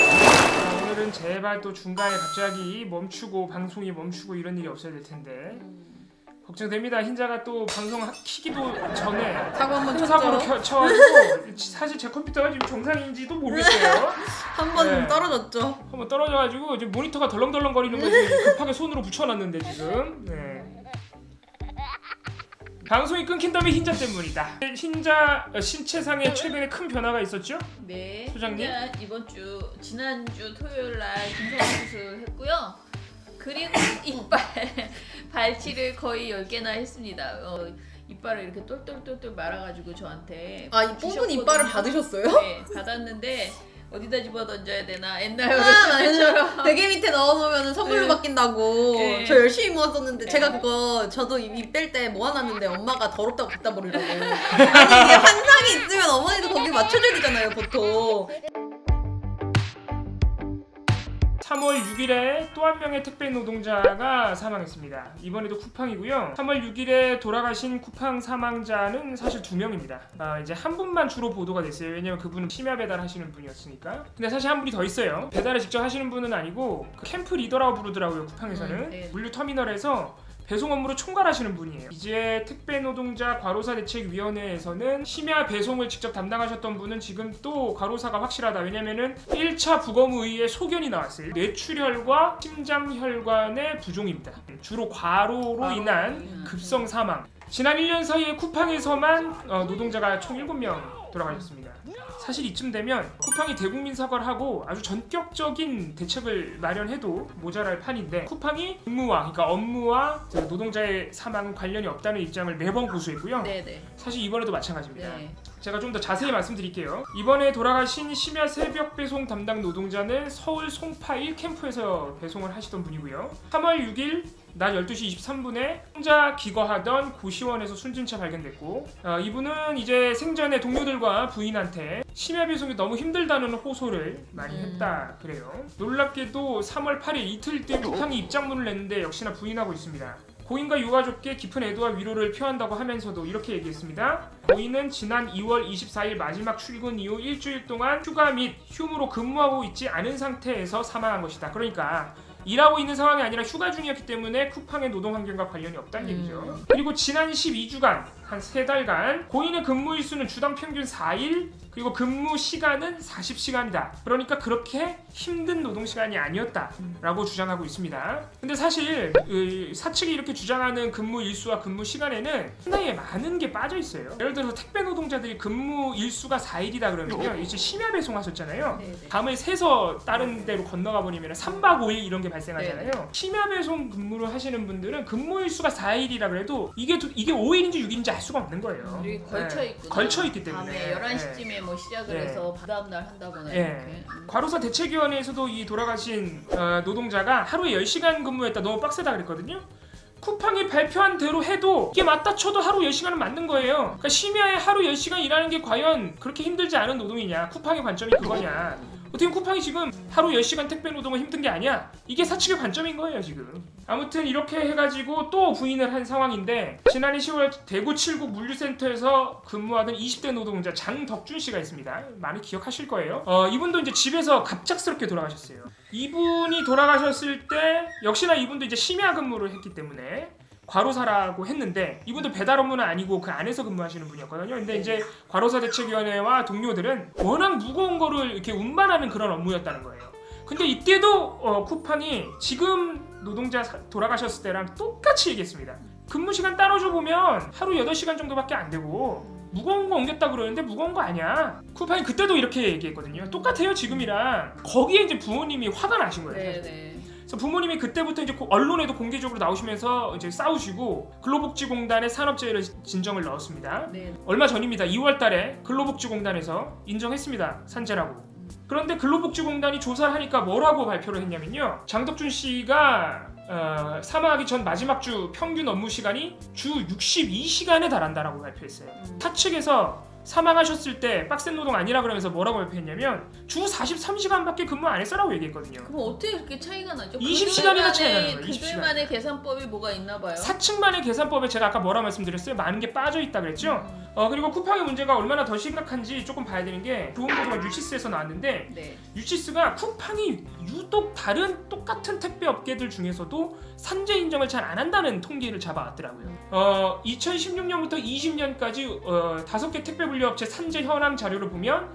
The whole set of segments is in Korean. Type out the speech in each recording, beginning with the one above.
자, 오늘은 제발 또 중간에 갑자기 멈추고 방송이 멈추고 이런 일이 없어야 될 텐데 걱정됩니다. 흰자가 또 방송 하- 키기도 전에 사고 한번 큰 사고로 쳤죠. 켜, 쳐가지고 사실 제 컴퓨터가 지금 정상인지도 모르겠어요. 한번 네. 떨어졌죠. 한번 떨어져가지고 지금 모니터가 덜렁덜렁거리는 거 지금 급하게 손으로 붙여놨는데 지금. 네. 방송이 끊긴 다음에 흰자 때문이다. 흰자 어, 신체상에 최근에 큰 변화가 있었죠? 네. 소장님? 이번 주 지난주 토요일 날 김성환 수술했고요. 그리고 이빨 발치를 거의 10개나 했습니다. 어, 이빨을 이렇게 똘똘똘똘 말아가지고 저한테 아, 이 뽑은 주셨거든요. 이빨을 받으셨어요? 네, 받았는데 어디다 집어 던져야 되나 옛날 아, 어렸을 때처럼 베개 밑에 넣어놓으면 선물로 네. 바뀐다고 네. 저 열심히 모았었는데 네. 제가 그거 저도 입 뺄 때 모아놨는데 엄마가 더럽다고 갖다 버리라고 아니 이게 환상이 있으면 어머니도 거기 맞춰줘야 되잖아요 보통 3월 6일에 또 한 명의 택배 노동자가 사망했습니다. 이번에도 쿠팡이고요. 3월 6일에 돌아가신 쿠팡 사망자는 사실 두 명입니다. 아, 이제 한 분만 주로 보도가 됐어요. 왜냐면 그분은 심야 배달 하시는 분이었으니까. 근데 사실 한 분이 더 있어요. 배달을 직접 하시는 분은 아니고 그 캠프 리더라고 부르더라고요. 쿠팡에서는 음, 네. 물류 터미널에서 배송 업무를 총괄하시는 분이에요. 이제 택배 노동자 과로사 대책위원회에서는 심야 배송을 직접 담당하셨던 분은 지금 또 과로사가 확실하다. 왜냐면은 1차 부검 의의 소견이 나왔어요. 뇌출혈과 심장혈관의 부종입니다. 주로 과로로 과로. 인한 음. 급성 사망. 지난 1년 사이에 쿠팡에서만 어, 노동자가 총 7명 돌아가셨습니다. 사실 이쯤 되면 쿠팡이 대국민 사과를 하고 아주 전격적인 대책을 마련해도 모자랄 판인데 쿠팡이 근무와 그러니까 업무와 그 노동자의 사망 관련이 없다는 입장을 매번 고수했고요. 네네. 사실 이번에도 마찬가지입니다. 네. 제가 좀 더 자세히 말씀드릴게요. 이번에 돌아가신 심야 새벽 배송 담당 노동자는 서울 송파 1캠프에서 배송을 하시던 분이고요. 3월 6일 낮 12시 23분에 혼자 기거하던 고시원에서 채 발견됐고 어, 이분은 이제 생전에 동료들 과 부인한테 심야 배송이 너무 힘들다는 호소를 많이 음. 했다 그래요. 놀랍게도 3월 8일 이틀 뒤에 쿠팡이 입장문을 냈는데 역시나 부인하고 있습니다. 고인과 유가족께 깊은 애도와 위로를 표한다고 하면서도 이렇게 얘기했습니다. 고인은 지난 2월 24일 마지막 출근 이후 일주일 동안 휴가 및 휴무로 근무하고 있지 않은 상태에서 사망한 것이다. 그러니까 일하고 있는 상황이 아니라 휴가 중이었기 때문에 쿠팡의 노동 환경과 관련이 없다는 음. 얘기죠. 그리고 지난 12주간 한 3달간 고인의 근무 일수는 주당 평균 4일 그리고 근무 시간은 40시간이다. 그러니까 그렇게 힘든 노동 시간이 아니었다라고 주장하고 있습니다. 근데 사실 그 사측이 이렇게 주장하는 근무 일수와 근무 시간에는 상당히 많은 게 빠져 있어요. 예를 들어서 택배 노동자들이 근무 일수가 4일이다 그러면요. 이제 심야 배송하셨잖아요. 네네. 밤을 새서 다른 데로 건너가 버리면 3박 5일 이런 게 발생하잖아요. 네. 심야 배송 근무를 하시는 분들은 근무 일수가 4일이라 그래도 이게 두- 이게 5일인지 6일인지 알 수가 없는 거예요. 걸쳐 네. 있고 걸쳐 있기 때문에. 밤에 11시쯤에 뭐 시작을 네. 해서 그 다음 날 한다거나 예. 이렇게. 음. 과로사 대책위원회에서도 이 돌아가신 어, 노동자가 하루에 10시간 근무했다 너무 빡세다 그랬거든요. 쿠팡이 발표한 대로 해도 이게 맞다 쳐도 하루 10시간은 맞는 거예요. 그러니까 심야에 하루 10시간 일하는 게 과연 그렇게 힘들지 않은 노동이냐? 쿠팡의 관점이 그거냐? 어떻게 쿠팡이 지금 하루 10시간 택배 노동은 힘든 게 아니야? 이게 사측의 관점인 거예요, 지금. 아무튼 이렇게 해가지고 또 부인을 한 상황인데 지난해 10월 대구 칠곡 물류센터에서 근무하던 20대 노동자 장덕준 씨가 있습니다. 많이 기억하실 거예요. 어, 이분도 이제 집에서 갑작스럽게 돌아가셨어요. 이분이 돌아가셨을 때 역시나 이분도 이제 심야 근무를 했기 때문에 과로사라고 했는데 이분도 배달 업무는 아니고 그 안에서 근무하시는 분이었거든요. 근데 이제 과로사 대책위원회와 동료들은 워낙 무거운 거를 이렇게 운반하는 그런 업무였다는 거예요. 근데 이때도 어, 쿠팡이 지금 노동자 사- 돌아가셨을 때랑 똑같이 얘기했습니다. 근무 시간 따로 줘 보면 하루 8시간 정도밖에 안 되고 무거운 거 옮겼다 그러는데 무거운 거 아니야. 쿠팡이 그때도 이렇게 얘기했거든요. 똑같아요 지금이랑. 거기에 이제 부모님이 화가 나신 거예요. 사실. 네네. 그래서 부모님이 그때부터 이제 고- 언론에도 공개적으로 나오시면서 이제 싸우시고 근로복지공단에 산업재해를 진정을 넣었습니다. 네. 얼마 전입니다. 2월달에 근로복지공단에서 인정했습니다. 산재라고. 그런데 근로복지공단이 조사를 하니까 뭐라고 발표를 했냐면요. 장덕준 씨가 어, 사망하기 전 마지막 주 평균 업무 시간이 주 62시간에 달한다라고 발표했어요. 음. 사측에서 사망하셨을 때 빡센 노동 아니라 그러면서 뭐라고 발표했냐면 주 43시간밖에 근무 안 했어라고 얘기했거든요. 그럼 어떻게 그렇게 차이가 나죠? 20시간이나 차이가 거예요, 20시간. 그들만의 계산법이 뭐가 있나 봐요. 사측만의 계산법에 제가 아까 뭐라 말씀드렸어요? 많은 게 빠져 있다 그랬죠? 어 그리고 쿠팡의 문제가 얼마나 더 심각한지 조금 봐야 되는 게 좋은 보도가 유시스에서 나왔는데 네. 유시스가 쿠팡이 유독 다른 똑같은 택배 업계들 중에서도 산재 인정을 잘 안 한다는 통계를 잡아왔더라고요. 어 2016년부터 20년까지 어, 다섯 개 택배 분류업체 산재 현황 자료를 보면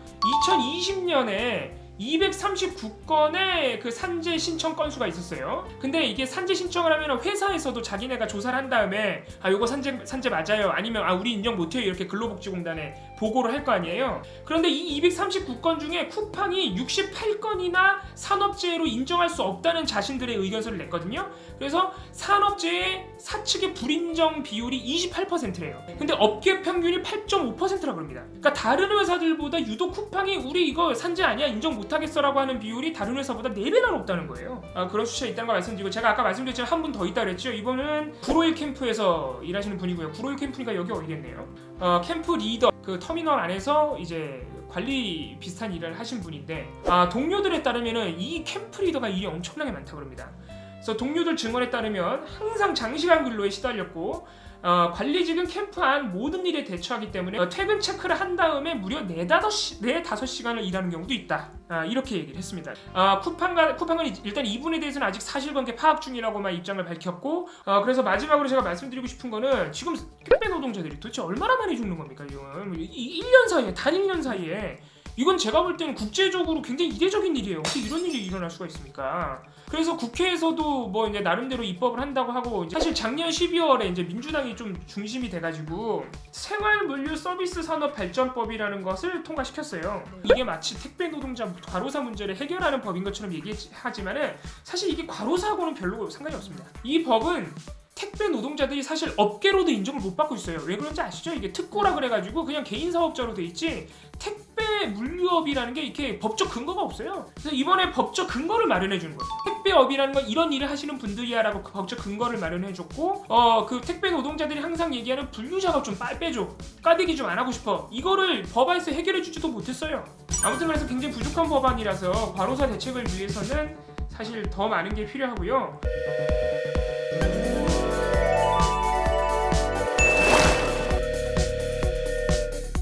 2020년에 239건의 그 산재 신청 건수가 있었어요. 근데 이게 산재 신청을 하면 회사에서도 자기네가 조사를 한 다음에 아 요거 산재 산재 맞아요. 아니면 아 우리 인정 못해요. 이렇게 근로복지공단에 보고를 할 거 아니에요. 그런데 이 239건 중에 쿠팡이 68건이나 산업재해로 인정할 수 없다는 자신들의 의견서를 냈거든요. 그래서 산업재해 사측의 불인정 비율이 28%래요. 근데 업계 평균이 8.5%라고 합니다. 그러니까 다른 회사들보다 유독 쿠팡이 우리 이거 산재 아니야 인정 못 하겠어라고 하는 비율이 다른 회사보다 4배나 높다는 거예요. 아, 그런 수치가 있다는 걸 말씀드리고 제가 아까 말씀드렸지만 한 분 더 있다 그랬죠. 이분은 구로일 캠프에서 일하시는 분이고요. 구로일 캠프니까 여기 어디겠네요. 어, 캠프 리더 그 터미널 안에서 이제 관리 비슷한 일을 하신 분인데 아, 동료들에 따르면은 이 캠프 리더가 일이 엄청나게 많다고 합니다. 그래서 동료들 증언에 따르면 항상 장시간 근로에 시달렸고 어, 관리직은 캠프 안 모든 일에 대처하기 때문에 어, 퇴근 체크를 한 다음에 무려 4, 5시, 4, 5시간을 일하는 경우도 있다. 아, 이렇게 얘기를 했습니다. 아, 쿠팡과, 쿠팡은 일단 이분에 대해서는 아직 사실관계 파악 중이라고만 입장을 밝혔고 어, 그래서 마지막으로 제가 말씀드리고 싶은 거는 지금 택배 노동자들이 도대체 얼마나 많이 죽는 겁니까? 이 1년 사이에 단 1년 사이에 이건 제가 볼 때는 국제적으로 굉장히 이례적인 일이에요. 어떻게 이런 일이 일어날 수가 있습니까? 그래서 국회에서도 뭐 이제 나름대로 입법을 한다고 하고 사실 작년 12월에 이제 민주당이 좀 중심이 돼가지고 생활물류 서비스 산업 발전법이라는 것을 통과시켰어요. 이게 마치 택배 노동자 과로사 문제를 해결하는 법인 것처럼 얘기하지만은 사실 이게 과로사하고는 별로 상관이 없습니다. 이 법은 택배 노동자들이 사실 업계로도 인정을 못 받고 있어요. 왜 그런지 아시죠? 이게 특고라 그래가지고 그냥 개인 사업자로 돼 있지 택배 물류업이라는 게 이렇게 법적 근거가 없어요. 그래서 이번에 법적 근거를 마련해 주는 거예요. 택배업이라는 건 이런 일을 하시는 분들이야라고 그 법적 근거를 마련해 줬고 어 그 택배 노동자들이 항상 얘기하는 분류 작업 좀 빨리 빼줘. 까대기 좀 안 하고 싶어. 이거를 법안에서 해결해 주지도 못했어요. 아무튼 그래서 굉장히 부족한 법안이라서 과로사 대책을 위해서는 사실 더 많은 게 필요하고요.